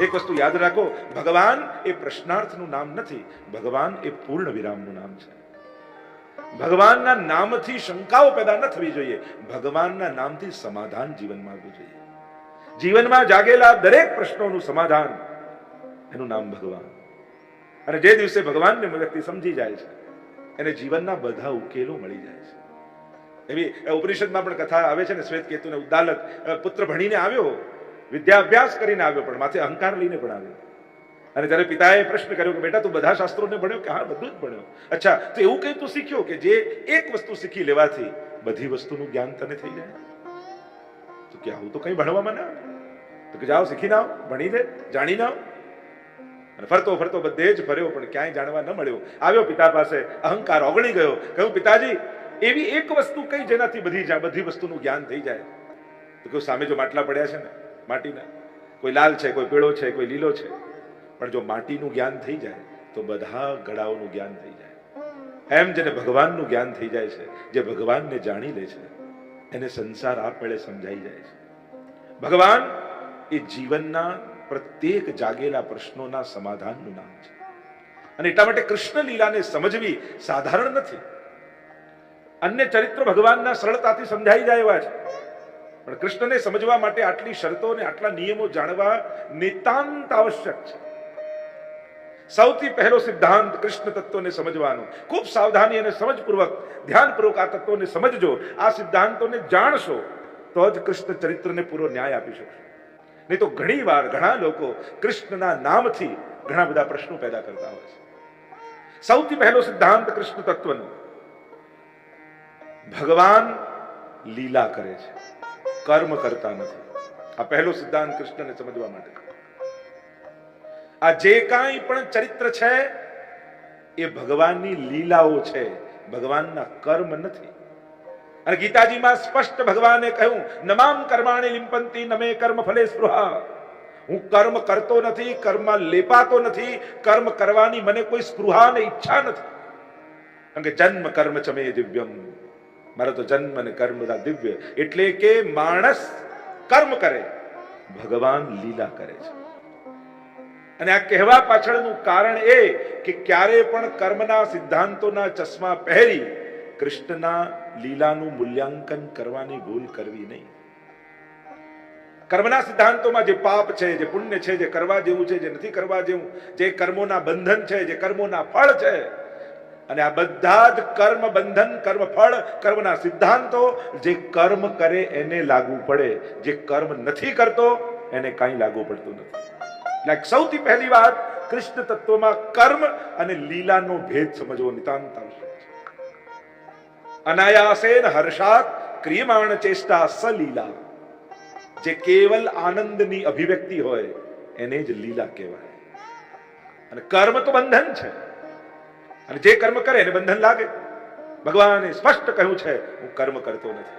એક વસ્તુ યાદ રાખો, ભગવાન એ પ્રશ્નાર્થનું નામ નથી, ભગવાન એ પૂર્ણ વિરામનું નામ છે. ભગવાનના નામથી શંકાઓ પેદા ન થવી જોઈએ, ભગવાનના નામથી સમાધાન જીવનમાં આવવું જોઈએ. જીવનમાં જાગેલા દરેક પ્રશ્નોનું સમાધાન, એનું નામ ભગવાન. અને જે દિવસે ભગવાનને વ્યક્તિ સમજી જાય છે, એને જીવનના બધા ઉકેલો મળી જાય છે. એવી ઉપનિષદમાં પણ કથા આવે છે ને શ્વેત કેતુને ઉદ્દાલક પુત્ર ભણીને આવ્યો વિદ્યા અભ્યાસ કરીને આવ્યો, પણ માથે અહંકાર લઈને પણ આવ્યો. અને ત્યારે પિતાએ પ્રશ્ન કર્યો કે, બેટા, તું બધા શાસ્ત્રોને ભણ્યો કે, હા, બધું જ ભણ્યો? અચ્છા, તો એવું કઈ તું શીખ્યો કે જે એક વસ્તુ શીખી લેવાથી બધી વસ્તુનું જ્ઞાન તને થઈ જાય? તો કે, આવું તો કઈ ભણવામાં ના તો કે, જાઓ શીખી ના ભણી લે જાણી ના અને ફરતો ફરતો બધે જ ફર્યો, પણ ક્યાંય જાણવા ન મળ્યો. આવ્યો પિતા પાસે, અહંકાર ઓગળી ગયો. કહ્યું, પિતાજી, એવી એક વસ્તુ કઈ જેનાથી બધી બધી વસ્તુનું જ્ઞાન થઈ જાય. તો કહ્યું, સામે જો માટલા પડ્યા છે ને માટીના. કોઈ લાલ છે, કોઈ પીળો છે, કોઈ લીલો છે. પણ જો માટીનું જ્ઞાન થઈ જાય, તો બધા ગળાઓનું જ્ઞાન થઈ જાય. એમ જેને ભગવાનનું જ્ઞાન થઈ જાય છે, જે ભગવાનને જાણી લે છે, એને સંસાર આપમેળે સમજાઈ જાય છે. ભગવાન એ જીવનના પ્રત્યેક જાગેલા પ્રશ્નોના સમાધાનનું નામ છે. અને એટલા માટે કૃષ્ણ લીલાને સમજવી સાધારણ નથી. અન્ય ચરિત્ર ભગવાનના સરળતાથી સમજાઈ જાય એવા છે. પણ કૃષ્ણને સમજવા માટે આટલી શરતો અને આટલા નિયમો જાણવા નિતાંત આવશ્યક છે. સૌથી પહેલો સિદ્ધાંત કૃષ્ણ તત્વને સમજવાનો. ખૂબ સાવધાની અને સમજપૂર્વક, ધ્યાનપૂર્વક આ તત્વોને સમજજો. આ સિદ્ધાંતોને જાણશો, તો જ કૃષ્ણ ચરિત્રને પૂરો ન્યાય આપી શકશો. નહીં તો ઘણી વાર ઘણા લોકો કૃષ્ણના નામથી ઘણા બધા પ્રશ્નો પેદા કરતા હોય છે. સૌથી પહેલો સિદ્ધાંત કૃષ્ણ તત્વનો. ભગવાન લીલા કરે છે. કર્મ કરતા નથી. આ પહેલો સિદ્ધાંત કૃષ્ણને સમજવા માટે. આ જે કાંઈ પણ ચરિત્ર છે, એ ભગવાનની લીલાઓ છે. ભગવાનના કર્મ નથી. અને ગીતાજીમાં સ્પષ્ટ ભગવાને કહ્યું, નમામ કર્માણી લિંપંતી નમે કર્મ ફલે સ્પૃહા. હું કર્મ કરતો નથી કર્મ લેપાતો નથી, કર્મ કરવાની મને કોઈ સ્પૃહા ને ઈચ્છા નથી. કારણ કે જન્મ કર્મ ચમે દિવ્યમ. મારો તો જન્મ અને કર્મ દિવ્ય, એટલે કે માણસ કર્મ કરે, ભગવાન લીલા કરે છે. અને આ કહેવા પાછળનું કારણ એ કે ક્યારે પણ કર્મના સિદ્ધાંતોના ચશ્મા પહેરી કૃષ્ણના લીલાનું મૂલ્યાંકન કરવાની ભૂલ કરવી નહીં. કર્મના સિદ્ધાંતોમાં જે પાપ છે, જે પુણ્ય છે, જે કરવા જેવું છે, જે નથી કરવા જેવું, જે કર્મોના બંધન છે, જે કર્મોના ફળ છે અને આ બધા જ કર્મ બંધન કર્મ ફળ કર્મના સિદ્ધાંતો, જે કર્મ કરે એને લાગુ પડે. જે કર્મ નથી કરતો, એને કાંઈ લાગુ પડતું નથી. એટલે સૌથી પહેલી વાત, કૃષ્ણ તત્વમાં કર્મ અને લીલાનો ભેદ સમજવો નિતાંત આવશ્યક અનાયાસેન હર્ષાત ક્રિયમાણ ચેષ્ટા સલીલા જે કેવલ આનંદની અભિવ્યક્તિ હોય, એને જ લીલા કહેવાય. અને કર્મ તો બંધન છે. અને જે કર્મ કરે એને બંધન લાગે. ભગવાને સ્પષ્ટ કહ્યું છે, હું કર્મ કરતો નથી.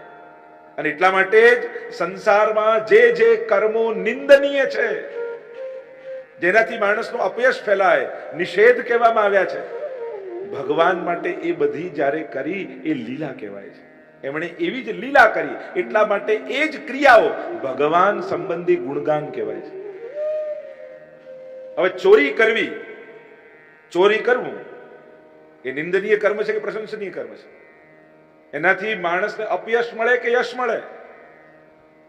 અને એટલા માટે જ સંસારમાં જે જે કર્મો નિંદનીય છે, જેનાથી માણસનો અપયશ ફેલાય, નિષેધ કહેવામાં આવ્યા છે. ભગવાન માટે એ બધી જ્યારે કરી, એ લીલા કહેવાય છે. એમણે એવી જ લીલા કરી, એટલા માટે એ જ ક્રિયાઓ ભગવાન સંબંધી ગુણગાન કહેવાય છે. હવે ચોરી કરવી, ચોરી કરવું એ નિંદનીય કર્મ છે કે પ્રશંસનીય કર્મ છે? એનાથી માણસને અપયશ મળે કે યશ મળે?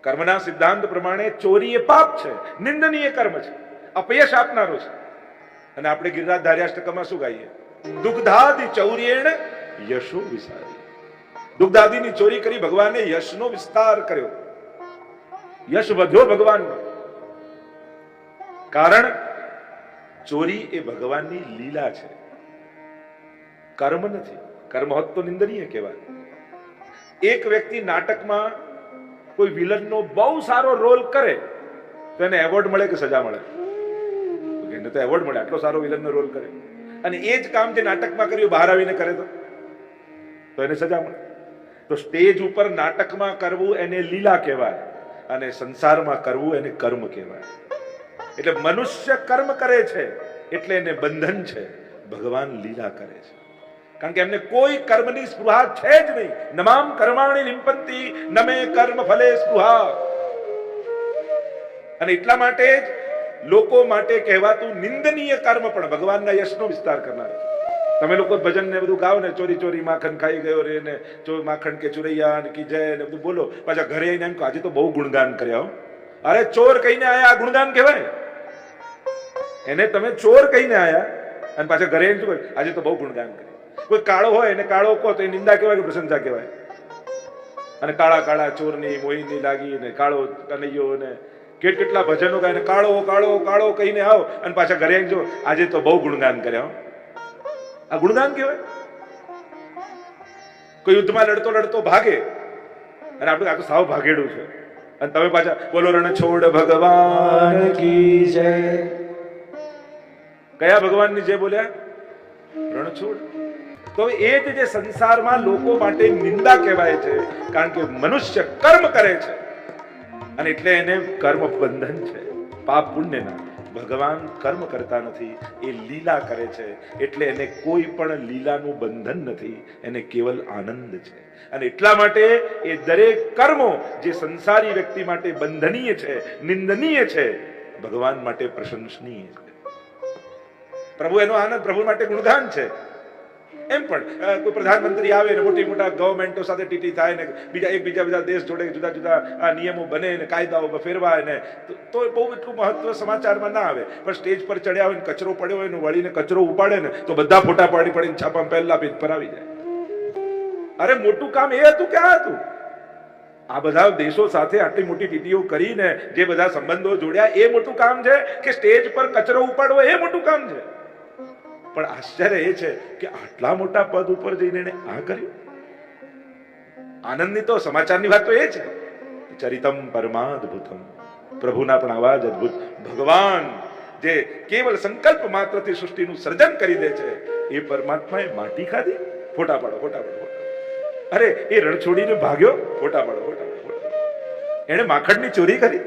કર્મના સિદ્ધાંત પ્રમાણે ચોરી એ પાપ છે, નિંદનીય કર્મ છે, અપયશ આપનારો છે. અને આપણે ગિરિરાજ ધાર્યાષ્ટકમાં શું ગાઈએ? દુગ્ધાદિ ચૌર્યેણ યશો વિસારી. દુગ્ધાદિની ચોરી કરી ભગવાને યશનો વિસ્તાર કર્યો. યશ વધ્યો ભગવાનનો કારણ ચોરી એ ભગવાનની લીલા છે. કર્મ નથી. કર્મ હોત તો નિંદનીય કહેવાય. એક વ્યક્તિ નાટકમાં કોઈ વિલનનો બહુ સારો રોલ કરે, તો એને એવોર્ડ મળે કે સજા મળે? એને તો એવોર્ડ મળે, આટલો સારો વિલનનો રોલ કરે. અને એ જ કામ જે નાટકમાં કર્યું, બહાર આવીને કરે તો? તો એને સજા મળે. તો સ્ટેજ ઉપર નાટકમાં કરવું એને લીલા કહેવાય અને સંસારમાં કરવું એને કર્મ કહેવાય. એટલે મનુષ્ય કર્મ કરે છે, એટલે એને બંધન છે. ભગવાન લીલા કરે છે. કારણ કે એમને કોઈ કર્મની સ્પૃહા છે જ નહીં. નમામ કર્માણી લિંપંતી નમે કર્મ ફલે સ્પૃહા. અને એટલા માટે જ લોકો માટે કહેવાતું નિંદનીય કર્મ પણ ભગવાનના યશનો વિસ્તાર કરનાર તમે લોકો ભજન ને બધું ગાઓ ને, ચોરી ચોરી માખણ ખાઈ ગયો રે ને, ચો માખણ કે ચુરૈયા ને, કી જય ને, બધું બોલો. પાછા ઘરે આવીને એમ આજે તો બહુ ગુણગાન કર્યા અરે ચોર કહીને આયા આ ગુણગાન કહેવાય? એને તમે ચોર કહીને આયા. અને પાછા ઘરે શું આજે તો બહુ ગુણગાન કર્યું. કોઈ કાળો હોય એને કાળો કહો તો એ નિંદા કહેવાય કે પ્રશંસા કહેવાય? અને કાળા કાળા ચોરની મોહિની લાગી ને કાળો કનૈયો ને કેટ કેટલા ભજનો ગાય ને કાળો કાળો કાળો કહીને આવો અને પાછા ઘરે આવીને જો, આજે તો બહુ ગુણગાન કર્યા આ ગુણગાન કહેવાય? કોઈ યુદ્ધમાં લડતો લડતો ભાગે? અને આપણે આ તો સાવ ભાગેડું છે. અને તમે પાછા બોલો, રણ છોડ ભગવાન કી જય. કયા ભગવાનની જય બોલ્યા? રણછોડ તો એ જ જે સંસારમાં લોકો માટે નિંદા કહેવાય છે, કારણ કે મનુષ્ય કર્મ કરે છે. અને એટલે એને કર્મ બંધન છે. પાપ પુણ્યના. ભગવાન કર્મ કરતા નથી, એ લીલા કરે છે. એટલે એને કોઈ પણ લીલાનું બંધન નથી, એને કેવલ આનંદ છે. અને એટલા માટે એ દરેક કર્મો જે સંસારી વ્યક્તિ માટે બંધનીય છે, નિંદનીય છે, ભગવાન માટે પ્રશંસનીય છે. પ્રભુ એનો આનંદ પ્રભુ માટે ગુણગાન છે. એમ પણ કોઈ પ્રધાનમંત્રી આવે ને મોટી મોટા ગવર્મેન્ટો સાથે ટીટી થાય ને બીજા એક બીજા દેશ જોડે જુદા જુદા નિયમો બને ને કાયદાઓ ફેરવાય ને, તો બહુ એટલું મહત્વ સમાચારમાં ના આવે. પણ સ્ટેજ પર ચડ્યા હોય ને, કચરો પડ્યો હોય ને, વળીને કચરો ઉપાડે ને, તો બધા ફોટા પાડી પાડીને છાપામાં પહેલા પેજ પર આવી જાય. અરે, મોટું કામ એ હતું કે આ હતું? આ બધા દેશો સાથે આટલી મોટી ટીટીઓ કરીને જે બધા સંબંધો જોડ્યા, એ મોટું કામ છે કે સ્ટેજ પર કચરો ઉપાડવો, એ મોટું કામ છે. પણ આશ્ચર્ય એ છે કે આટલા મોટા પદ ઉપર જઈને એને આ કર્યું? આનંદની તો સમાચારની વાત તો એ છે. ચરિતમ પરમાદભુતમ. પ્રભુના પણ આવા જ અદભુત ભગવાન જે કેવલ સંકલ્પ માત્રથી સૃષ્ટિનું સર્જન કરી દે છે, એ પરમાત્માએ માટી ખાધી? ફોટા પાડો ફોટા પાડો અરે, એ રણ છોડીને ભાગ્યો ફોટા પાડો ફોટા પાડો. એણે માખણની ચોરી કરી?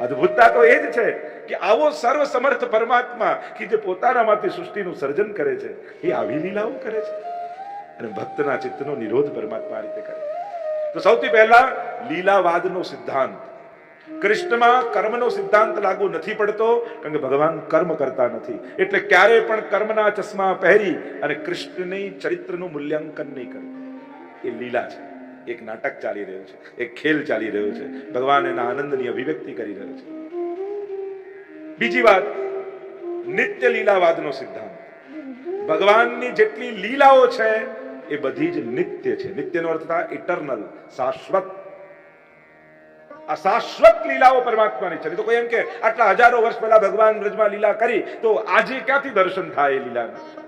અદ્ભુતતા તો એ જ છે. કે આવો સર્વ સમર્થ પરમાત્મા કે જે પોતાનામાંથી સૃષ્ટિનું સર્જન કરે છે, એ આવી લીલાઓ કરે છે. અને ભક્તના ચિત્તનો નિરોધ પરમાત્મા આ રીતે કરે તો સૌથી પહેલા લીલાવાદનો સિદ્ધાંત. કૃષ્ણમાં કર્મનો સિદ્ધાંત લાગુ નથી પડતો, કારણ કે ભગવાન કર્મ કરતા નથી. એટલે ક્યારે પણ કર્મના ચશ્મા પહેરી અને કૃષ્ણની ચરિત્રનું મૂલ્યાંકન નહીં કરે. એ લીલા છે. એક નાટક ચાલી રહ્યું છે, એક ખેલ ચાલી રહ્યો છે. ભગવાન એના આનંદની અભિવ્યક્તિ કરી રહ્યો છે. બીજી વાત, નિત્ય લીલાવાદનો સિદ્ધાંત. ભગવાનની જેટલી લીલાઓ છે, એ બધી જ નિત્ય છે. નિત્યનો અર્થ થાય ઇટરનલ શાશ્વત. આ લીલાઓ પરમાત્માની છે. તો કોઈ એમ કે આટલા હજારો વર્ષ પહેલા ભગવાન બ્રજમાં લીલા કરી, તો આજે ક્યાંથી દર્શન થાય એ લીલાના?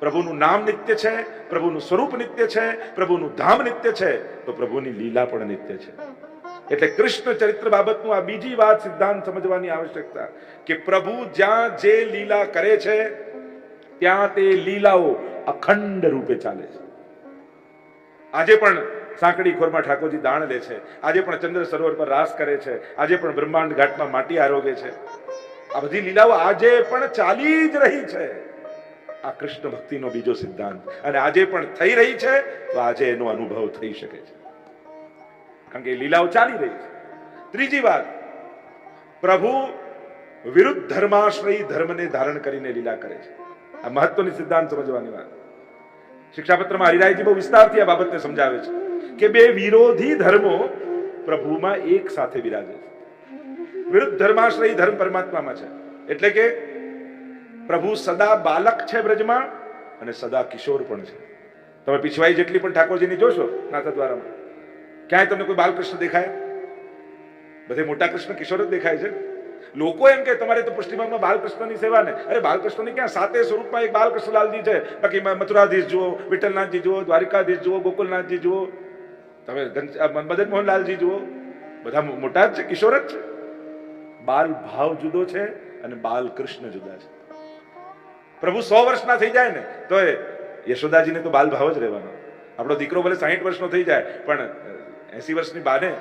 પ્રભુનું નામ નિત્ય છે, પ્રભુનું સ્વરૂપ નિત્ય છે, પ્રભુનું ધામ નિત્ય છે, તો પ્રભુની લીલા પણ નિત્ય છે. એટલે કૃષ્ણ ચરિત્ર બાબતનું આ બીજી વાત સિદ્ધાંત સમજવાની આવશ્યકતા કે પ્રભુ જ્યાં જે લીલા કરે છે, ત્યાં તે લીલાઓ અખંડ રૂપે ચાલે છે. આજે પણ સાંકડી ખોરમાં ઠાકોરજી દાણ લે છે, આજે પણ ચંદ્ર સરોવર પર રાસ કરે છે, આજે પણ બ્રહ્માંડ ઘાટમાં માટી આરોગે છે. આ બધી લીલાઓ આજે પણ ચાલી જ રહી છે. આ કૃષ્ણ ભક્તિનો બીજો સિદ્ધાંત અને આજે પણ થઈ રહી છે, તો આજે એનો અનુભવ થઈ શકે છે. કારણ કે લીલાઓ ચાલી રહી છે. ત્રીજી વાત, પ્રભુ વિરુદ્ધ ધર્માશ્રયી ધર્મને ધારણ કરીને લીલા કરે છે. આ મહત્વની સિદ્ધાંત સમજવાની વાત. શિક્ષાપત્રમાં હરિરાયજી બહુ વિસ્તારથી આ બાબતને સમજાવે છે કે બે વિરોધી ધર્મો પ્રભુમાં એક સાથે બિરાજે છે. વિરુદ્ધ ધર્માશ્રયી ધર્મ પરમાત્મામાં છે. એટલે કે પ્રભુ સદા બાલક છે બ્રજમાં અને સદા કિશોર પણ છે. તમે પીછવાઈ જેટલી પણ ઠાકોરજીની જોશો નાથદ્વારામાં ક્યાંય તમને કોઈ બાલકૃષ્ણ દેખાય? બધે મોટા કૃષ્ણ કિશોર જ દેખાય છે. લોકો એમ કે તમારે તો પુષ્ટિમાનમાં બાલકૃષ્ણની સેવા ને. અરે, બાલકૃષ્ણની ક્યાં? સાતે સ્વરૂપમાં એક બાલકૃષ્ણલાલજી છે. બાકી મથુરાધીશ જુઓ, વિઠ્ઠલનાથજી જુઓ, દ્વારિકાધીશ જુઓ, ગોકુલનાથજી જુઓ. તમે મદન મોહનલાલજી જુઓ. બધા મોટા જ છે, કિશોર જ છે. બાલ ભાવ જુદો છે અને બાલ કૃષ્ણ જુદા છે. પ્રભુ સો વર્ષના થઈ જાય ને, તો યશોદાજીને તો બાલ ભાવ જ રહેવાનો. આપણો દીકરો ભલે સાહીઠ વર્ષનો થઈ જાય, પણ એસી વર્ષની બાને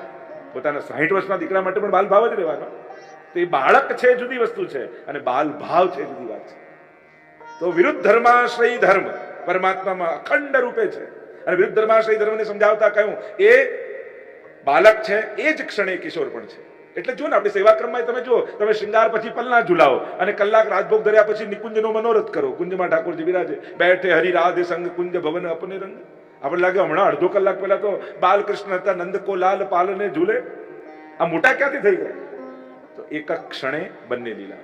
પોતાના સાહીઠ વર્ષના દીકરા માટે પણ બાલ ભાવ જ રહેવાનો. તો એ બાળક છે જુદી વસ્તુ છે અને બાલભાવ છે જુદી વાત છે. તો વિરુદ્ધ ધર્માશ્રય ધર્મ પરમાત્મામાં અખંડ રૂપે છે. અને વિરુદ્ધ ધર્માશ્રય ધર્મને સમજાવતા કહ્યું, એ બાલક છે, એ જ ક્ષણે કિશોર પણ છે. એટલે જો ને, આપણે સેવા ક્રમમાં તમે જુઓ, તમે શૃંગાર પછી પલના ઝુલાવો અને કલાક રાજભોગ ધર્યા પછી નિકુંજનો મનોરથ કરો. કુંજમાં ઠાકોરજી બિરાજે, બેઠે હરિ રાધે સંગ, કુંજ ભવન અપને રંગ. આપણે લાગે હમણાં અડધો કલાક પહેલા તો બાલકૃષ્ણ હતા નંદ કો લાલ પાલને, ઝૂલે. આ મોટા ક્યાંથી થઈ ગયા? તો એક ક્ષણે બંને લીલા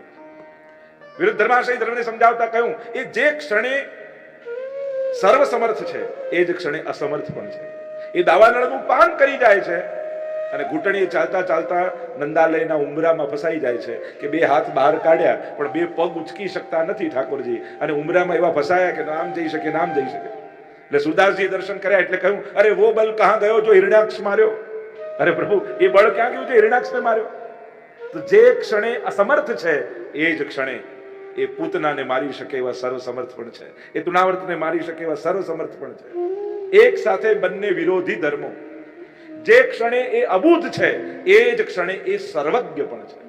વિરુદ્ધ ધર્માશય ધર્મને સમજાવતા કહ્યું, એ જે ક્ષણે સર્વ સમર્થ છે, એ જ ક્ષણે અસમર્થ પણ છે. એ દાવાનળનું પાન કરી જાય છે અને ઘૂંટણીએ ચાલતા ચાલતા નંદાલયના ઉમરામાં ફસાઈ જાય છે કે બે હાથ બહાર કાઢ્યા, પણ બે પગ ઉચકી શકતા નથી ઠાકોરજી. અને ઉમરામાં એવા ફસાયા કે નામ જઈ શકે, નામ જઈ શકે. એટલે સુદાસજી દર્શન કર્યા એટલે કહ્યું, અરે વો બલ કહા ગયો જો હિરણાક્ષ માર્યો? અરે પ્રભુ, એ બળ ક્યાં ગયું છે હિરણાક્ષને માર્યો? તો જે ક્ષણે અસમર્થ છે, એ જ ક્ષણે એ પૂતનાને મારી શકે એવા સર્વસમર્થ પણ છે. એ તુણાવર્તને મારી શકે એવા સર્વસમર્થ પણ છે. એક સાથે બંને વિરોધી ધર્મો. જે ક્ષણે એ અબુધ છે, એ જ ક્ષણે એ સર્વજ્ઞ પણ છે.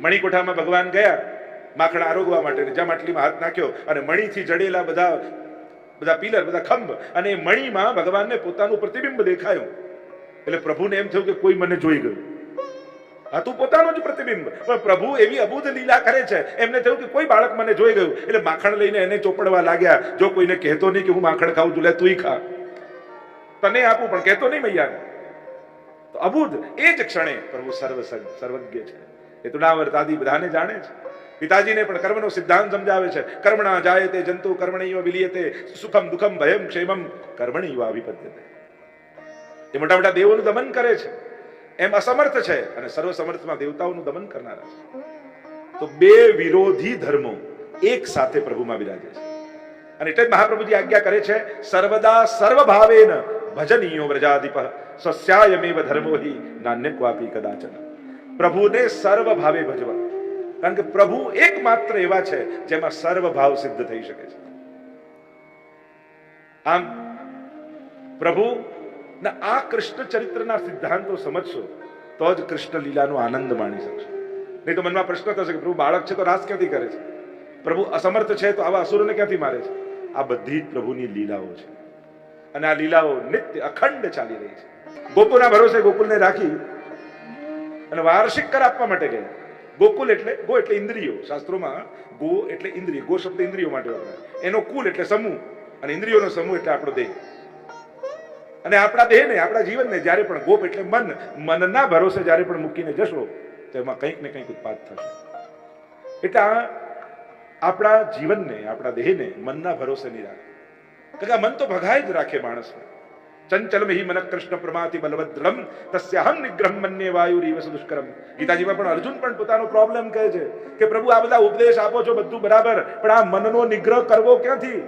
મણિકોઠામાં ભગવાન ગયા, માખણ આરોગવા માટે જ્યાં માટલીમાં હાથ નાખ્યો અને મણીથી જડેલા બધા બધા પિલર, બધા ખંભ અને એ મણીમાં ભગવાનને પોતાનું પ્રતિબિંબ દેખાયું. એટલે પ્રભુને એમ થયું કે કોઈ મને જોઈ ગયું. આ તું પોતાનું જ પ્રતિબિંબ. પણ પ્રભુ એવી અબુધ લીલા કરે છે. એમને થયું કે કોઈ બાળક મને જોઈ ગયું. એટલે માખણ લઈને એને ચોપડવા લાગ્યા. જો કોઈને કહેતો નહીં કે હું માખણ ખાઉં છું, લે તુંય ખા. તને આપું, પણ કહેતો નહીં મૈયાને. તો અબુધ એ જ ક્ષણે પ્રભુ સર્વ સર્વજ્ઞ છે. એ તુડાવર્ત આદિ બધાને જાણે છે. પિતાજીને પણ કર્મનો સિદ્ધાંત સમજાવે છે. કર્મણા જાય તે જંતુ કર્મણીય વિલિયતે, સુખમ દુઃખમ ભયમ ક્ષેમમ કર્મણીય અભિપદ્યતે એ મોટા મોટા દેવોનું દમન કરે છે. એમ અસમર્થ છે અને સર્વ સમર્થમાં દેવતાઓનું દમન કરનારા છે. તો બે વિરોધી ધર્મો એક સાથે પ્રભુમાં બિરાજે છે. અને એટલે જ મહાપ્રભુજી આજ્ઞા કરે છે, સર્વદા સર્વ ભાવેન ભજનીયો વ્રજાધિપ સસ્યાયમેવ ધર્મો હિ નાન્ય ક્વાપી કદાચન. પ્રભુને સર્વ ભાવે ભજવા. કારણ કે પ્રભુ એકમાત્ર એવા છે જેમાં સર્વ ભાવ સિદ્ધ થઈ શકે છે. આમ, પ્રભુ આ કૃષ્ણ ચરિત્રના સિદ્ધાંતો સમજશો, તો જ કૃષ્ણ લીલાનો આનંદ માણી શકશો. નહીં તો મનમાં પ્રશ્ન થશે કે પ્રભુ બાળક છે તો રાસ ક્યાંથી કરે છે? પ્રભુ અસમર્થ છે તો આવા અસુરોને ક્યાંથી મારે છે? આ બધી જ પ્રભુની લીલાઓ છે. અને આ લીલાઓ નિત્ય અખંડ ચાલી રહી છે. ગોકુલના ભરોસે ગોકુલને રાખી અને વાર્ષિક કર આપવા માટે ગયા ગોકુલ એટલે ગો એટલે ઇન્દ્રિયો. શાસ્ત્રોમાં ગો એટલે ઇન્દ્રિય, ગો શબ્દ ઇન્દ્રિયો માટે વપરાય એનો કુલ એટલે સમૂહ. અને ઇન્દ્રિયોનો સમૂહ એટલે આપણો દેહ. અને આપણા દેહને, આપણા જીવનને જ્યારે પણ ગોપ એટલે મન, મનના ભરોસે જ્યારે પણ મૂકીને જશો, તો એમાં કંઈક ને કંઈક ઉત્પાદ થશે. એટલે આ આપણા જીવનને, આપણા દેહને મનના ભરોસે નહીં રાખે. કારણ મન તો ભગાય જ રાખે માણસને. ચંચલ હિ મન કૃષ્ણ પ્રમાતિ બલવદ્રમ તસ્યાહમ નિગ્રહમ મન્ય વાયુરીવ દુષ્કરમ ગીતાજીમાં પણ અર્જુન પણ પોતાનો પ્રોબ્લેમ કહે છે કે પ્રભુ આ બધા ઉપદેશ આપો છો બધું બરાબર પણ આ મનનો નિગ્રહ કરવો ક્યાંથી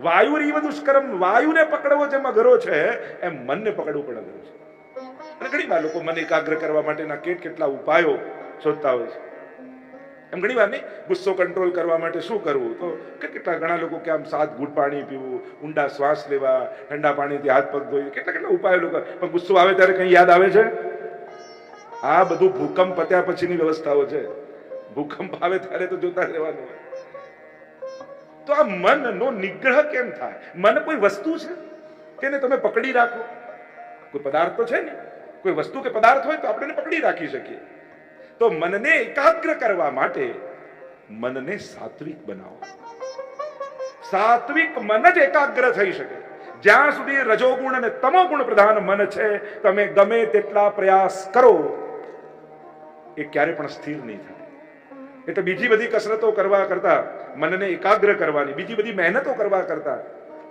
વાયુ રીવ દુષ્કરમ વાયુને પકડવો જે મગરો છે એમ મનને પકડવું પણ છે અને ઘણી વાર લોકો મન એકાગ્ર કરવા માટેના કેટ કેટલા ઉપાયો શોધતા હોય છે એમ ઘણી વાર નહીં, ગુસ્સો કંટ્રોલ કરવા માટે શું કરવું? તો કેટલા ઘણા લોકો કે આમ સાત ઘૂંટ પાણી પીવું, ઊંડા શ્વાસ લેવા, ઠંડા પાણીથી હાથ પગ ધોઈ, કેટલા કેટલા ઉપાયો લોકો. પણ ગુસ્સો આવે ત્યારે કંઈ યાદ આવે છે? આ બધું ભૂકંપ પત્યા પછીની વ્યવસ્થાઓ છે. ભૂકંપ આવે ત્યારે તો જોતા રહેવાનું હોય. તો આ મનનો નિગ્રહ કેમ થાય? મન કોઈ વસ્તુ છે? એને તમે પકડી રાખો. કોઈ પદાર્થ તો છે ને? કોઈ વસ્તુ કે પદાર્થ હોય તો આપણે પકડી રાખી શકીએ. તો મનને એકાગ્ર કરવા માટે મનને સાત્વિક બનાવો. સાત્વિક મન જ એકાગ્ર થઈ શકે. જ્યાં સુધી રજોગુણ અને તમોગુણ પ્રધાન મન છે, તમે ગમે તેટલા પ્રયાસ કરો, એ ક્યારે પણ સ્થિર નહીં થાય. એટલે બીજી બધી કસરતો કરવા કરતા મનને એકાગ્ર કરવાની, બીજી બધી મહેનતો કરવા કરતા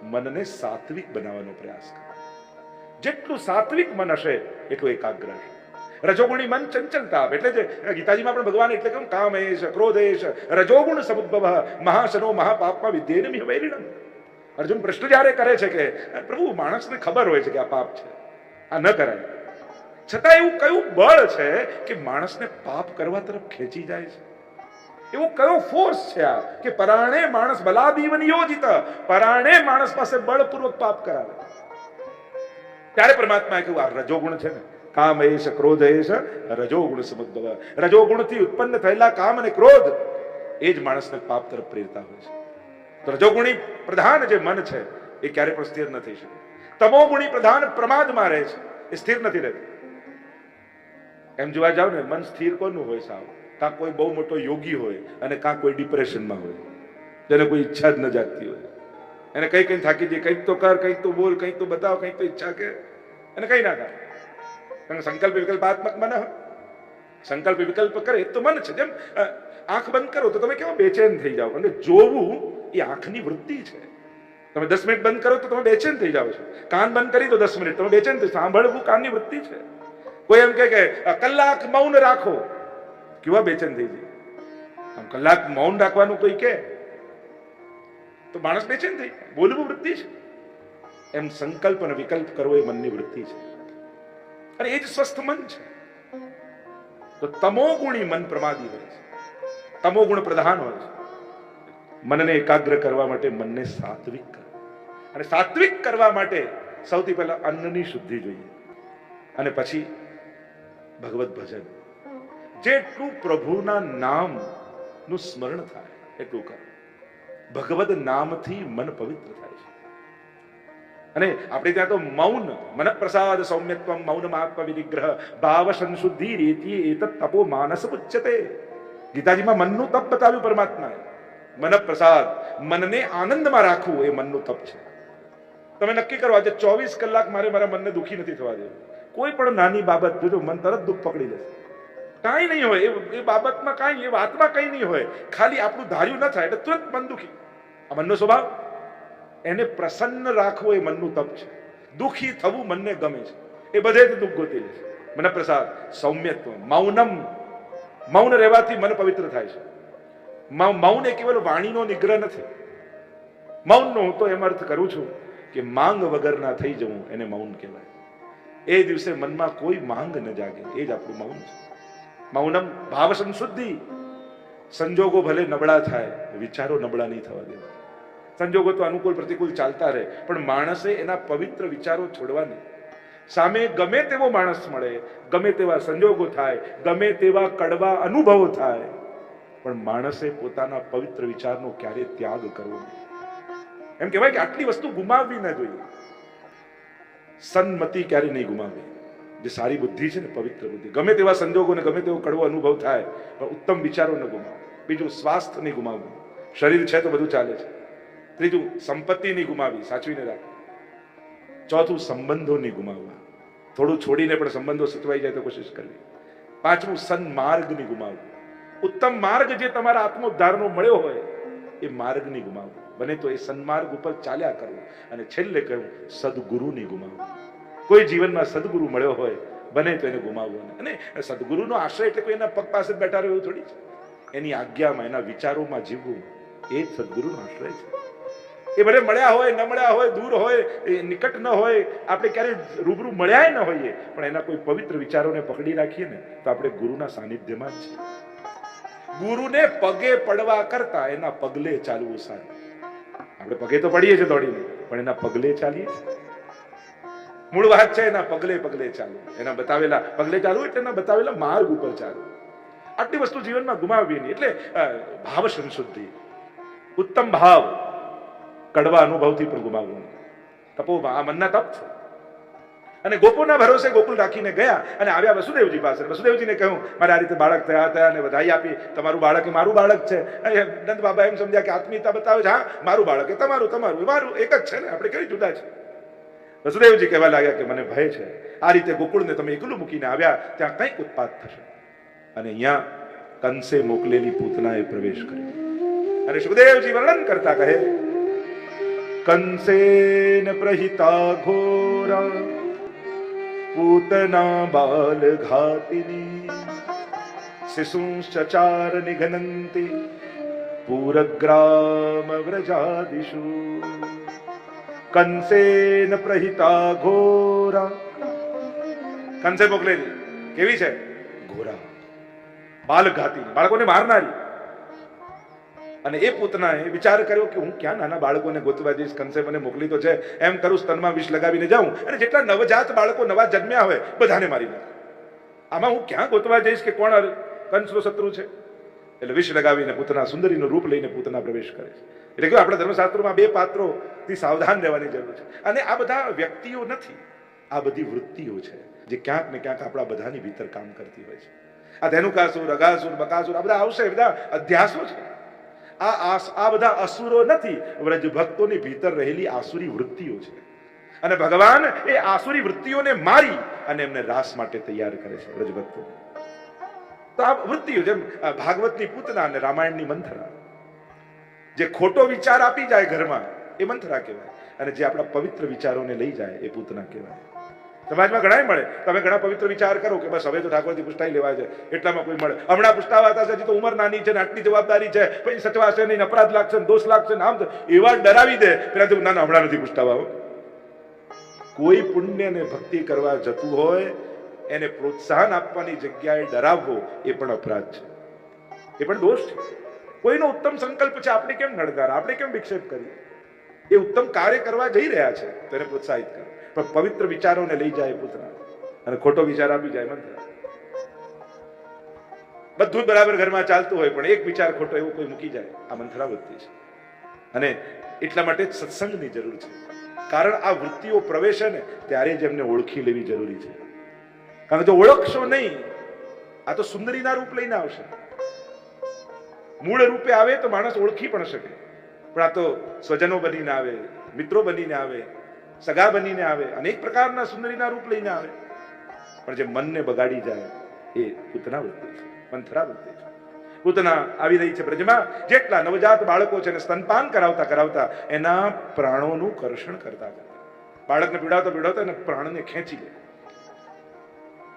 મનને સાત્વિક બનાવવાનો પ્રયાસ કરો. જેટલું સાત્વિક મન હશે, એટલું એકાગ્ર હશે. રજોગુણી મન ચંચલતા એટલે જે ગીતાજીમાં પણ ભગવાન એટલે કેમ કામેશ, ક્રોધેશ, રજોગુણ સમુદ્ભવ મહાશનો, મહાપાપમાં વિદ્યેન મિહવૈરિણમ અર્જુન પ્રશ્ન જ્યારે કરે છે કે, પ્રભુ, માણસને ખબર હોય છે કે આ પાપ છે. આ ન કરાય. છતાં એવું કયું બળ છે કે માણસને પાપ કરવા તરફ ખેંચી જાય છે? એવો કયો ફોર્સ છે આ કે પરાણે માણસ બલાદીવન યોજિત, પરાણે માણસ પાસે બળપૂર્વક પાપ કરાવે? ત્યારે પરમાત્માએ કહ્યું, આ રજોગુણ છે ને. કામ એશ ક્રોધ એશ રજોગુણ સમુદ્ભવ રજોગુણથી ઉત્પન્ન થયેલા કામ અને ક્રોધ એ જ માણસને પાપ તરફ પ્રેરતા હોય છે રજોગુણી પ્રધાન જે મન છે એ ક્યારે પણ સ્થિર ન થઈ શકે તમોગુણી પ્રધાન પ્રમાદમાં રહે છે એ સ્થિર નથી રહેતું એમ જોવા જાવ ને મન સ્થિર કોનું હોય સાવ કાં કોઈ બહુ મોટો યોગી હોય અને કાં કોઈ ડિપ્રેશનમાં હોય જેને કોઈ ઈચ્છા જ ન જાગતી હોય એને કઈ કઈ થાકી જાય કંઈક તો કર કંઈક તો બોલ કંઈક તો બતાવ કંઈક તો ઈચ્છા કે એને કઈ ના થાય કારણ કે સંકલ્પ વિકલ્પાત્મક મન. સંકલ્પ વિકલ્પ કરે તો મન છે. જેમ આંખ બંધ કરો તો તમે કેવા બેચેન થઈ જાઓ? કારણ કે જોવું એ આંખની વૃત્તિ છે. તમે દસ મિનિટ બંધ કરો તો તમે બેચેન થઈ જાઓ છો. કાન બંધ કરી દો દસ મિનિટ. તમે બેચેન થઈ, સાંભળવું કાનની વૃત્તિ છે. કોઈ એમ કે કલાક મૌન રાખો. કેવા બેચેન થઈ જાય આમ કલાક મૌન રાખવાનું કોઈ કે તો માણસ બેચેન થઈ, બોલવું વૃત્તિ છે. એમ સંકલ્પ અને વિકલ્પ કરવો એ મનની વૃત્તિ છે. અને એ જ સ્વસ્થ મન છે. તો તમો ગુણી મન પ્રમાદી હોય છે. તમો ગુણ પ્રધાન હોય છે. મનને એકાગ્ર કરવા માટે મનને સાત્વિક કરો અને સાત્વિક કરવા માટે સૌથી પહેલા અન્નની શુદ્ધિ જોઈએ. અને પછી ભગવત ભજન. જેટલું પ્રભુના નામનું સ્મરણ થાય, એટલું કરો. ભગવદ નામથી મન પવિત્ર થાય છે. અને આપણે ત્યાં તો મૌન મન પ્રસાદ સૌમ્યત્વ મૌન આત્મ વિનિગ્રહ ભાવ સંશુદ્ધિ રેતી એત તપો માનસ ઉચ્ચતે ગીતાજીમાં મનનું તપ બતાવ્યું પરમાત્માએ. મન પ્રસાદ મનને આનંદમાં રાખવું એ મનનું તપ છે. તમે નક્કી કરો, આજે ચોવીસ કલાક મારે મારા મનને દુઃખી નથી થવા દેવું. કોઈ પણ નાની બાબત જોજો મન તરત દુઃખ પકડી લેશે. કાંઈ નહીં હોય એ બાબતમાં કાંઈ, એ વાતમાં કંઈ નહીં હોય. ખાલી આપણું ધાર્યું ન થાય, એટલે તુરંત મન દુઃખી. આ મનનો સ્વભાવ. એને પ્રસન્ન રાખવો એ મનનું તપ છે. દુઃખી થવું મનને ગમે છે. એ બધેથી દુઃખ ગોતી લે છે. મને પ્રસાદ, સૌમ્યત્વ, મૌનમ. મૌન રહેવાથી મન પવિત્ર થાય છે. મૌન એ કેવલ વાણીનો નિગ્રહ નથી. મૌનનો હું તો એમ અર્થ કરું છું કે માંગ વગરના થઈ જવું એને મૌન કહેવાય. એ દિવસે મનમાં કોઈ માંગ ન જાગે. એ જ આપણું મૌન છે. મૌનમ ભાવ સંશુદ્ધિ સંજોગો ભલે નબળા થાય, વિચારો નબળા નહીં થવા દેવા. સંજોગો તો અનુકૂળ, પ્રતિકૂળ ચાલતા રહે, પણ માણસે એના પવિત્ર વિચારો છોડવા નહીં સામે ગમે તેવો માણસ મળે, ગમે તેવા સંજોગો થાય, ગમે તેવા કડવા અનુભવો થાય, પણ માણસે પોતાના પવિત્ર વિચારનો ક્યારે ત્યાગ કરવો એમ કહેવાય કે આટલી વસ્તુ ગુમાવવી ન જોઈએ. સન્મતિ ક્યારે નહીં ગુમાવવી જે સારી બુદ્ધિ છે ને, પવિત્ર બુદ્ધિ. ગમે તેવા સંજોગો ને ગમે તેવો કડવો અનુભવ થાય, પણ ઉત્તમ વિચારો ન ગુમાવો. બીજું સ્વાસ્થ્ય નહીં ગુમાવવું. શરીર છે તો બધું ચાલે છે. ત્રીજું સંપત્તિ ગુમાવી. સાચવીને રાખવી ચોથું સંબંધો ગુમાવવા. થોડું છોડીને પણ સંબંધો સચવાઈ જાય તો કોશિશ કરવી. પાંચમું સન્માર્ગ ગુમાવવું. ઉત્તમ માર્ગ જે તમારા આત્મોદ્ધારનો મળ્યો હોય, એ માર્ગ નહીં બને તો એ સન્માર્ગ ઉપર ચાલ્યા કરવું. અને છેલ્લે કહ્યું સદગુરુ ગુમાવવું. કોઈ જીવનમાં સદગુરુ મળ્યો હોય, બને તો એને ગુમાવવો અને સદગુરુનો આશ્રય એટલે કોઈ એના પગ પાસે બેઠા રહ્યો થોડી છે એની આજ્ઞામાં, એના વિચારોમાં જીવવું એ જ સદગુરુનો આશ્રય છે. એ ભલે મળ્યા હોય, ન મળ્યા હોય, દૂર હોય નિકટ ન હોય, આપણે ક્યારેય રૂબરૂ મળ્યા ન હોઈએ, પણ એના કોઈ પવિત્ર વિચારોને પકડી રાખીએ ને, તો આપણે ગુરુના સાનિધ્યમાં જ છે ગુરુને પગે પડવા કરતા એના પગલે ચાલવું સારું. આપણે પગે તો પડીએ છીએ દોડીને, પણ એના પગલે ચાલીએ મૂળ વાત છે, એના પગલે પગલે ચાલવું. એના બતાવેલા પગલે ચાલવું એટલે એના બતાવેલા માર્ગ ઉપર ચાલવું. આટલી વસ્તુ જીવનમાં ગુમાવીએ નહીં. એટલે ભાવ સંશુદ્ધિ. ઉત્તમ ભાવ. કડવા અનુભવથી પણ ગુમાવવું તપો આ મનના તપ છે. અને ગોપોના ભરોસે ગોકુલ રાખીને ગયા અને આવ્યા વસુદેવજી પાસે. વસુદેવજીને કહ્યું, મારે આ રીતે બાળક થયા હતા અને વધાઈ આપી. તમારું બાળક એ મારું બાળક છે. નંદ બાબા એમ સમજ્યા કે આત્મીયતા બતાવે છે, હા, મારું બાળક એ તમારું તમારું. મારું, એક જ છે ને. આપણે કઈ જુદા છે વસુદેવજી કહેવા લાગ્યા કે, મને ભય છે. આ રીતે ગોકુળને તમે એકલું મૂકીને આવ્યા, ત્યાં કંઈક ઉત્પાદ થશે. અને અહીંયા કંસે મોકલેલી પૂતનાએ પ્રવેશ કર્યો. અને સુખદેવજી વર્ણન કરતા કહે કંસેન પ્રહિતા ઘોરા પૂતના બાલ ઘાતિની શિશુંશ્ચાર નિઘનંતિ પૂરગ્રામ વ્રજાદિષુ કંસેન પ્રહિતા ઘોરા કંસે મોકલેલી કેવી છે ઘોરા બાલઘાતી બાળકોને મારનારી અને એ પૂતનાએ વિચાર કર્યો કે હું ક્યાં નાના બાળકોને ગોતવા જઈશ? કંસે મને મોકલી તો છે. એમ કરું, સ્તનમાં વિષ લગાવીને જાઉં અને જેટલા નવજાત બાળકો નવા જન્મ્યા હોય, બધાને મારી નાખું. આમાં હું ક્યાં ગોતવા જઈશ કે કોણ કંસનો શત્રુ છે? એટલે વિષ લગાવીને પૂતના સુંદરીનું રૂપ લઈને પૂતના પ્રવેશ કરે છે. એટલે કે આપણા ધર્મશાસ્ત્રોમાં બે પાત્રોથી સાવધાન રહેવાની જરૂર છે. અને આ બધા વ્યક્તિઓ નથી. આ બધી વૃત્તિઓ છે જે ક્યાંક ને ક્યાંક આપણા બધાની ભીતર કામ કરતી હોય છે. આ ધેનુકાસુર, અગાસુર, બકાસુર, આ બધા આવશે, બધા અધ્યાસો છે. આ આ બધા અસુરો નથી. વ્રજ ભક્તોની ભીતર રહેલી આસુરી વૃત્તિઓ છે. અને ભગવાન એ આસુરી વૃત્તિઓને મારી અને એમને રાસ માટે તૈયાર કરે છે વ્રજ ભક્તો. તો આ વૃત્તિઓ જેમ ભાગવતની પૂતના અને રામાયણની મંથરા. જે ખોટો વિચાર આપી જાય ઘરમાં, એ મંથરા કહેવાય. અને જે આપણા પવિત્ર વિચારોને લઈ જાય, એ પૂતના કહેવાય. સમાજમાં ઘણા મળે. તમે ઘણા પવિત્ર વિચાર કરો કે બસ હવે તો ઠાકોરજી પુષ્ટાઈ લેવા છે. એટલામાં કોઈ મળે. હમણાં પુષ્ટાવા હતા હજી તો ઉંમર નાની છે ને આટલી જવાબદારી છે. પછી સચવાશે નહીં, અપરાધ લાગશે દોષ લાગશે ને આમ એવા ડરાવી દે. પેલા તો ના ના, હમણાં નથી પુષ્ટાવા. કોઈ પુણ્યને ભક્તિ કરવા જતું હોય, એને પ્રોત્સાહન આપવાની જગ્યાએ ડરાવવો એ પણ અપરાધ છે. એ પણ દોષ છે. કોઈનો ઉત્તમ સંકલ્પ છે, આપણે કેમ નડકાર આપણે કેમ વિક્ષેપ કરીએ? એ ઉત્તમ કાર્ય કરવા જઈ રહ્યા છે તેને પ્રોત્સાહિત કરો. પણ પવિત્ર વિચારોને લઈ જાય પુતના અને ખોટો વિચાર આપી જાય મંત્ર બધું બરાબર ઘરમાં ચાલતું હોય, પણ એક વિચાર ખોટો એવો કોઈ મૂકી જાય, આ મંથરાવૃત્તિ છે. અને એટલા માટે સત્સંગની જરૂર છે. કારણ આ વૃત્તિઓ પ્રવેશે ને, ત્યારે જ એમને ઓળખી લેવી જરૂરી છે. કારણ જો ઓળખશો નહીં, આ તો સુંદરીના રૂપ લઈને આવશે. મૂળ રૂપે આવે તો માણસ ઓળખી પણ શકે. પણ આ તો સ્વજનો બનીને આવે, મિત્રો બનીને આવે સગા બનીને આવે, અનેક પ્રકારના સુંદરીના રૂપ લઈને આવે. પણ જે મનને બગાડી જાય એ પૂતના વૃત્તિ છે મંથરા વૃત્તિ છે. પૂતના આવી રહી છે બ્રજમાં, જેટલા નવજાત બાળકો છે ને સ્તનપાન કરાવતા કરાવતા એના પ્રાણોનું કરશણ કરતા કરતા. બાળકને પીડાવતા પીડાવતા એના પ્રાણને ખેંચી લે.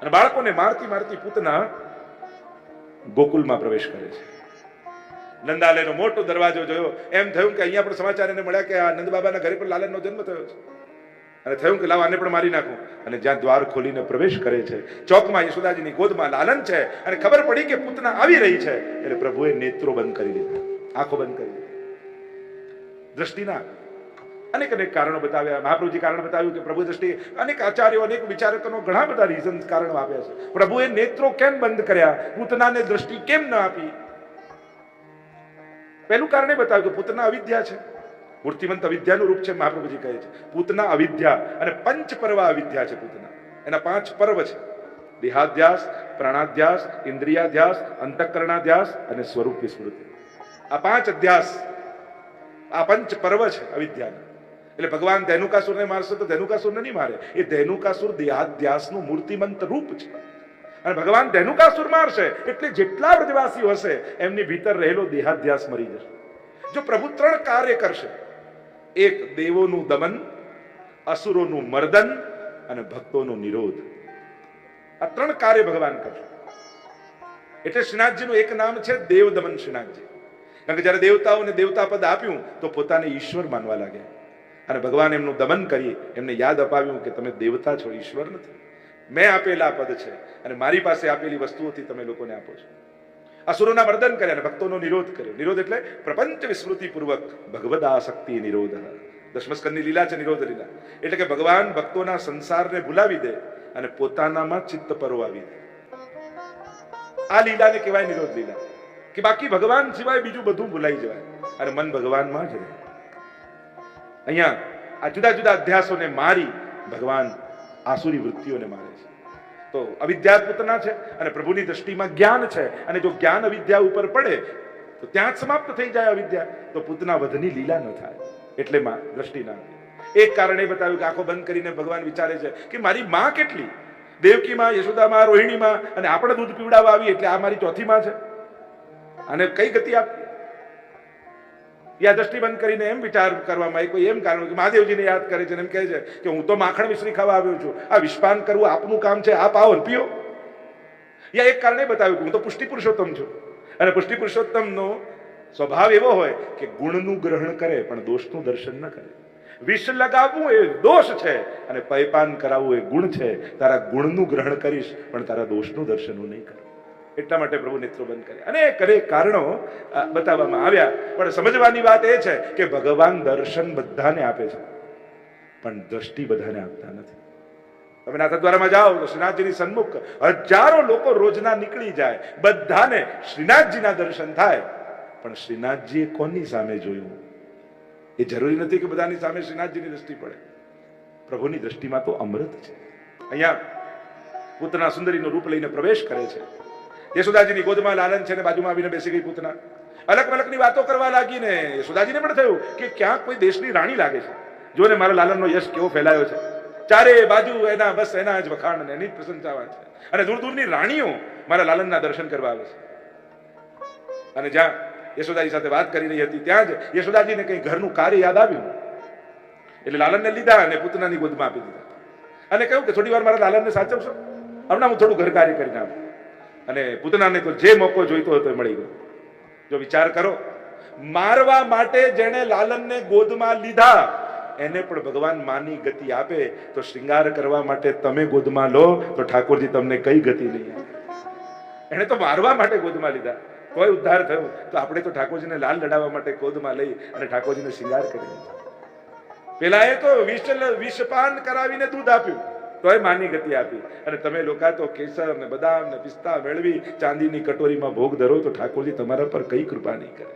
અને બાળકોને મારતી મારતી પૂતના ગોકુલમાં પ્રવેશ કરે છે. નંદાલયનો મોટો દરવાજો જોયો. એમ થયું કે અહીંયા પણ સમાચાર એને મળ્યા કે આ નંદબાબાના ઘરે પણ લાલનનો જન્મ થયો છે. અને થયું કે લાવ આને પણ મારી નાખું. અને જ્યાં દ્વાર ખોલીને પ્રવેશ કરે છે, ચોકમાં યશોદાજીની ગોદમાં લાલન છે, અને ખબર પડી કે પૂતના આવી રહી છે, એટલે પ્રભુએ નેત્રો બંધ કરી દીધા, આંખો બંધ કરી દીધી. દ્રષ્ટિના અનેક અનેક કારણો બતાવ્યા. મહાપ્રભુજી કારણ બતાવ્યું કે પ્રભુ દ્રષ્ટિ અનેક આચાર્યો, અનેક વિચારકોનો ઘણા બધા રીઝન કારણો આપ્યા છે. પ્રભુએ નેત્રો કેમ બંધ કર્યા? પૂતનાને દ્રષ્ટિ કેમ ન આપી? પહેલું કારણ બતાવ્યું કે પૂતના અવિદ્યા છે. મૂર્તિમંત અવિદ્યાનું રૂપ છે, મહાપ્રભુજી કહે છે. પૂતના અવિદ્યા અને પંચ પર્વ અવિદ્યા છે પૂતના. એના પાંચ પર્વ છે. દેહાધ્યાસ, પ્રાણાધ્યાસ, ઇન્દ્રિયાધ્યાસ, અંતકરણાધ્યાસ અને સ્વરૂપ વિસ્મૃતિ. આ પાંચ અધ્યાસ, આ પંચ પર્વ છે અવિદ્યાના. એટલે ભગવાન ધેનુકાસુરને મારશે તો ધેનુકાસુરને નહીં મારે. એ ધેનુકાસુર દેહાધ્યાસનું મૂર્તિમંત રૂપ છે. અને ભગવાન ધેનુકાસુર મારશે એટલે જેટલા વ્રજવાસીઓ હશે, એમની ભીતર રહેલો દેહાધ્યાસ મરી જશે. જો પ્રભુ ત્રણ કાર્ય કરશે એક દેવોનું દમન, અસુરોનું મર્દન અને ભક્તોનો નિરોધ. આ ત્રણ કાર્ય ભગવાન કરશે. એટલે શ્રીનાથજીનું એક નામ છે દેવ દમન શ્રીનાથજી. કારણ કે જ્યારે દેવતાઓને દેવતા પદ આપ્યું, તો પોતાને ઈશ્વર માનવા લાગ્યા. અને ભગવાન એમનું દમન કરી એમને યાદ અપાવ્યું કે તમે દેવતા છો, ઈશ્વર નથી. મેં આપેલા પદ છે અને મારી પાસે આપેલી વસ્તુઓથી તમે લોકોને આપો છો. અસુરોના મર્દન કર્યા અને ભક્તોનો નિરોધ કર્યો નિરોધ એટલે પ્રપંચ વિસ્મૃતિપૂર્વક ભગવદ આસક્તિ નિરોધ. દશમસ્કંદની લીલા છે, નિરોધ લીલા. એટલે કે ભગવાન ભક્તોના સંસારને ભૂલાવી દે અને પોતાનામાં ચિત્ત પરોવાવી દે. આ લીલાને કહેવાય નિરોધ લીલા. કે બાકી ભગવાન સિવાય બીજું બધું ભૂલાઈ જવાય. અને મન ભગવાનમાં જ રહે. અહીંયા આ જુદા જુદા અધ્યાસોને મારી ભગવાન આસુરી વૃત્તિઓને મારે છે. તો અવિદ્યા પૂતના છે અને પ્રભુની દ્રષ્ટિમાં જ્ઞાન છે. અને જો જ્ઞાન અવિદ્યા ઉપર પડે, તો ત્યાં જ સમાપ્ત થઈ જાય અવિદ્યા. તો પૂતના વધની લીલા ન થાય. એટલે માં દ્રષ્ટિ ના આવે. એક કારણે બતાવ્યું કે આંખો બંધ કરીને ભગવાન વિચારે છે કે મારી માં કેટલી? દેવકીમાં યશોદામાં યશોદા માં, રોહિણી માં, અને આપણે દૂધ પીવડાવવા આવી, એટલે આ મારી ચોથી માં છે. અને કઈ ગતિ આપી? યા બંધ કરીને એમ વિચાર કરવામાં કોઈ એમ કારણ કે મહાદેવજીને યાદ કરે છે એમ કહે છે કે હું તો માખણ મિશ્રી ખાવા આવ્યો છું. આ વિશ્વાન કરવું આપનું કામ છે. આપ આવો પીઓ. યા એક કારણે બતાવ્યું કે હું તો પુષ્ટિ પુરુષોત્તમ છું. અને પુષ્ટિ પુરુષોત્તમનો સ્વભાવ એવો હોય કે ગુણનું ગ્રહણ કરે પણ દોષનું દર્શન ન કરે. વિષ લગાવવું એ દોષ છે અને પૈપાન કરાવવું એ ગુણ છે. તારા ગુણનું ગ્રહણ કરીશ પણ તારા દોષનું દર્શન હું નહીં કરું. એટલા માટે પ્રભુ નેત્રો બંધ કરે અનેક અનેક કારણો બતાવવામાં આવ્યા. પણ સમજવાની વાત એ છે કે ભગવાન દર્શન બધાને આપે છે. પણ દ્રષ્ટિ બધાને આપતા નથી. તમે નાથદ્વારામાં જાઓ તો શ્રીનાથજીની સન્મુખ હજારો લોકો રોજના નીકળી જાય. બધાને શ્રીનાથજીના દર્શન થાય. પણ શ્રીનાથજીએ કોની સામે જોયું? એ જરૂરી નથી કે બધાની સામે શ્રીનાથજીની દ્રષ્ટિ પડે. પ્રભુની દ્રષ્ટિમાં તો અમૃત છે. અહીંયા પુત્રના સુંદરીનું રૂપ લઈને પ્રવેશ કરે છે. યશોદાજીની ગોદમાં લાલન છે ને બાજુમાં આવીને બેસી ગઈ પૂતના અલગ મલકની વાતો કરવા લાગીને યશોદાજીને પણ થયું કે ક્યાંક કોઈ દેશની રાણી લાગે છે. જો ને મારા લાલનનો યશ કેવો ફેલાયો છે. ચારે બાજુ એના બસ એના જ વખાણ એની જ પ્રશંસાવાન છે. અને દૂર દૂરની રાણીઓ મારા લાલનના દર્શન કરવા આવે છે. અને જ્યાં યશોદાજી સાથે વાત કરી રહી હતી, ત્યાં જ યશોદાજીને કંઈ ઘરનું કાર્ય યાદ આવ્યું. એટલે લાલનને લીધા અને પૂતનાની ગોદમાં આપી દીધા. અને કહ્યું કે થોડી વાર મારા લાલનને સાચવશો? હમણાં હું થોડું ઘર કાર્ય કરીને આવું અને પૂતનાને તો જે મોકો જોઈતો હતો એ મળી ગયો. જો વિચાર કરો, મારવા માટે જેણે લાલનને ગોદમાં લીધા, એને પણ ભગવાન માની ગતિ આપે, તો શ્રૃંગાર કરવા માટે તમે ગોદમાં લો, તો ઠાકોરજી તમને કઈ ગતિ નહીં એને તો મારવા માટે ગોદમાં લીધા. કોઈ ઉદ્ધાર થયો, તો આપણે તો ઠાકોરજીને લાલ લડાવવા માટે ગોદમાં લઈ અને ઠાકોરજીને શિંગાર કરી પેલા એ તો વિષ વિષપાન કરાવીને દૂધ આપ્યું. તોય માની ગતિ આપી. અને તમે લોકો તો કેસર ને બદામ ને પિસ્તા મેળવી ચાંદીની કટોરીમાં ભોગ ધરો તો ઠાકોરજી તમારા પર કઈ કૃપા નહીં કરે.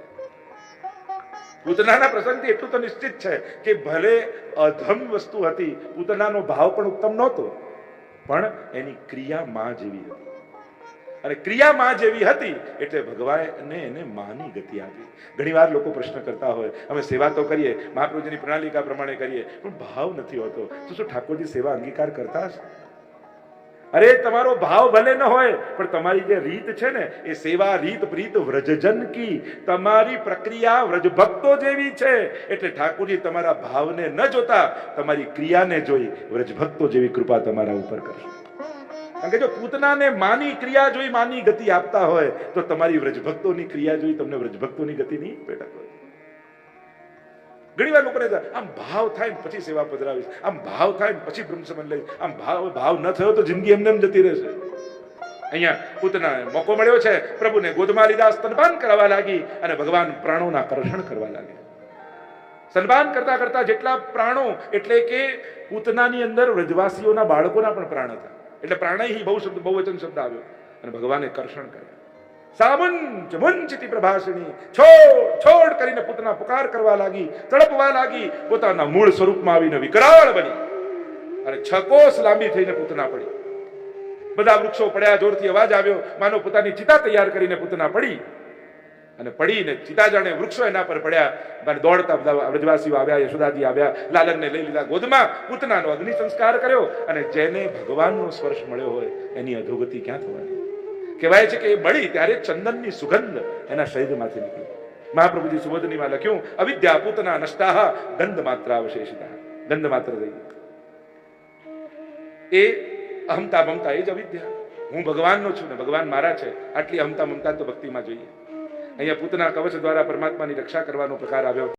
પૂતનાના પ્રસંગથી એટલું તો નિશ્ચિત છે કે ભલે અધમ વસ્તુ હતી, પૂતનાનો ભાવ પણ ઉત્તમ નહોતો, પણ એની ક્રિયા માં જેવી હતી. અને ક્રિયામાં જેવી હતી, એટલે ભગવાને એને માની ગતિ આપી. ઘણીવાર લોકો પ્રશ્ન કરતા હોય, અમે સેવા તો કરીએ, મહાપ્રભુજીની પ્રણાલિકા પ્રમાણે કરીએ, પણ ભાવ નથી હોતો. તો શું ઠાકોરજી સેવા અંગીકાર કરતા અરે, તમારો ભાવ ભલે ન હોય, પણ તમારી જે રીત છે ને, એ સેવા રીત પ્રીત વ્રજજન કી. તમારી પ્રક્રિયા વ્રજ ભક્તો જેવી છે. એટલે ઠાકોરજી તમારા ભાવને ન જોતા, તમારી ક્રિયાને જોઈ વ્રજભક્તો જેવી કૃપા તમારા ઉપર કરશે. કારણ કે જો પૂતનાને માની ક્રિયા જોઈ માની ગતિ આપતા હોય, તો તમારી વ્રજભક્તોની ક્રિયા જોઈ તમને વ્રજભક્તોની ગતિ નહીં પેટા હોય. ઘણી વાર લોકોને આમ ભાવ થાય ને પછી સેવા પધરાવીશ, આમ ભાવ થાય ને પછી બ્રહ્મ લઈશ, આમ ભાવ ભાવ ન થયો તો જિંદગી એમને એમ જતી રહેશે. અહીંયા પૂતના મોકો મળ્યો છે, પ્રભુને ગોદમાં લીધા, સ્તનપાન કરવા લાગી અને ભગવાન પ્રાણોના કરણ કરવા લાગ્યા. સન્માન કરતા કરતા જેટલા પ્રાણો, એટલે કે પૂતનાની અંદર વ્રજવાસીઓના બાળકોના પણ પ્રાણ હતા. એટલે પ્રાણય બહુ શબ્દ બહુવચન શબ્દ આવ્યો. અને ભગવાને કર્ષણ કર્યા. સામંચ મુંચતી પ્રભાસિણી, છોડ છોડ કરીને પુતના પુકાર કરવા લાગી, તડપવા લાગી, પોતાના મૂળ સ્વરૂપમાં આવીને વિકરાળ બની. અને છકોસ લાંબી થઈને પૂતના પડી. બધા વૃક્ષો પડ્યા, જોરથી અવાજ આવ્યો. માનો પોતાની ચિતા તૈયાર કરીને પૂતના પડી. અને પડીને ચિતા જાણે વૃક્ષો એના પર પડ્યા. અને દોડતા બધા વ્રજવાસીઓ આવ્યા, યશોદાજી આવ્યા, લાલનને લઈ લીધા. ગોદમાં પૂતનાનો અગ્નિ સંસ્કાર કર્યો અને જેને ભગવાનનો સ્પર્શ મળ્યો હોય, એની અધોગતિ ક્યાં થવાની? કહેવાય છે કે એ મળી ત્યારે ચંદનની સુગંધ એના શરીરમાંથી નીકળી. મહાપ્રભુજી સુબોધનીમાં લખ્યું, અવિદ્યા પૂતના નષ્ટાહ, ગંધ માત્ર અવશેષિતા. ગંધ માત્ર રહી એ અહમતા મમતા એ જ અવિદ્યા. હું ભગવાનનો છું ને ભગવાન મારા છે. આટલી અહમતા મમતા તો ભક્તિમાં જોઈએ. અહીંયા પૂતના કવચ દ્વારા પરમાત્માની રક્ષા કરવાનો પ્રકાર આવ્યો.